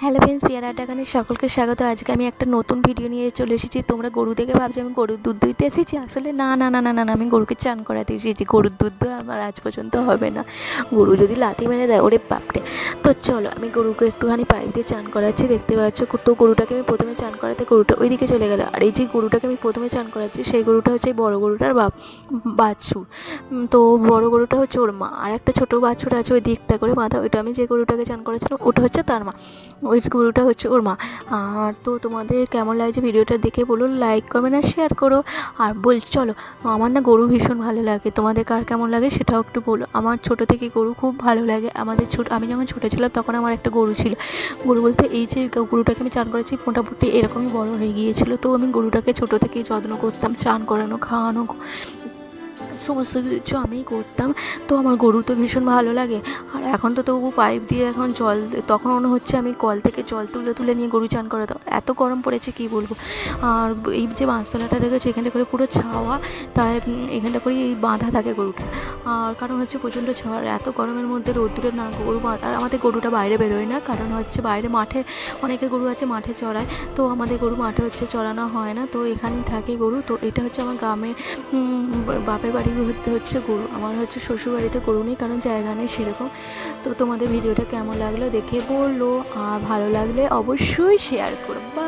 Hello friends, পেয়ারা আড্ডাখানে সকলকে স্বাগত। আজকে আমি একটা নতুন ভিডিও নিয়ে চলে এসেছি। তোমরা গরু দেখে ভাবছ আমি গরুর দুধ দিতে এসেছি? আসলে না না না না না আমি গরুকে চান করাতে এসেছি। গরুর দুধ তো আমার আজ পর্যন্ত হবে না। গরু যদি লাথি মেরে দেয়, ওরে বাপরে। তো চলো, আমি গরুকে একটুখানি পাইপ দিয়ে চান করাচ্ছি, দেখতে পাচ্ছ। তো গরুটাকে আমি প্রথমে চান করাতে, গরুটা ওইদিকে চলে গেল। আর এই যে গরুটাকে আমি প্রথমে চান করাচ্ছি, সেই গরুটা হচ্ছে বড় গরুটার বাপ, বাছুর। তো বড় গরুটা হচ্ছে ওর মা। আর একটা ছোটো বাছুর আছে ওই দিকটা করে মাথা, ওইটা আমি যে গরুটাকে চান করাচ্ছিলাম, ওটা হচ্ছে তার মা। ওই গরুটা হচ্ছে ওর মা। আর তো তোমাদের কেমন লাগছে ভিডিওটা দেখে বলুন লাইক কমেন্ট আর শেয়ার করো। আর বল, চলো, আমার না গরু ভীষণ ভালো লাগে। তোমাদের কার কেমন লাগে সেটাও একটু বলো। আমার ছোটো থেকে গরু খুব ভালো লাগে। আমাদের ছোট, আমি যখন ছোটো ছিলাম তখন আমার একটা গরু ছিল। গরু বলতে এই যে গরুটাকে আমি চান করেছি মোটামুটি এরকমই বড় হয়ে গিয়েছিল। তো আমি গরুটাকে ছোটো থেকেই যত্ন করতাম, চান করানো, খাওয়ানো সমস্ত কিছু আমিই করতাম। তো আমার গরু তো ভীষণ ভালো লাগে। আর এখন তো তবু পাইপ দিয়ে এখন জল তখন হচ্ছে আমি কল থেকে জল তুলে তুলে নিয়ে গরু চান করে করাতাম এত গরম পড়েছে, কি বলব? আর এই যে বাঁশতলাটা দেখেছ, এখানটা করে পুরো ছাওয়া, তাই এখানটা এই বাঁধা থাকে গরুটা আর কারণ হচ্ছে প্রচণ্ড ঝড় এত গরমের মধ্যে রোদ্দুরে না, গরু আর আমাদের গরুটা বাইরে বেরোয় না। কারণ হচ্ছে বাইরে মাঠে অনেকের গরু আছে মাঠে চড়ায়। তো আমাদের গরু মাঠে হচ্ছে চড়ানো হয় না, তো এখানেই থাকে গরু। তো এটা হচ্ছে আমার গ্রামে বাপের বাড়ি। হতে হচ্ছে গরু, আমার হচ্ছে শ্বশুর বাড়িতে গরু নেই, কারণ জায়গা নেই সেরকম। তো তোমাদের ভিডিওটা কেমন লাগল দেখে বলল, আর ভালো লাগলে অবশ্যই শেয়ার করো। বা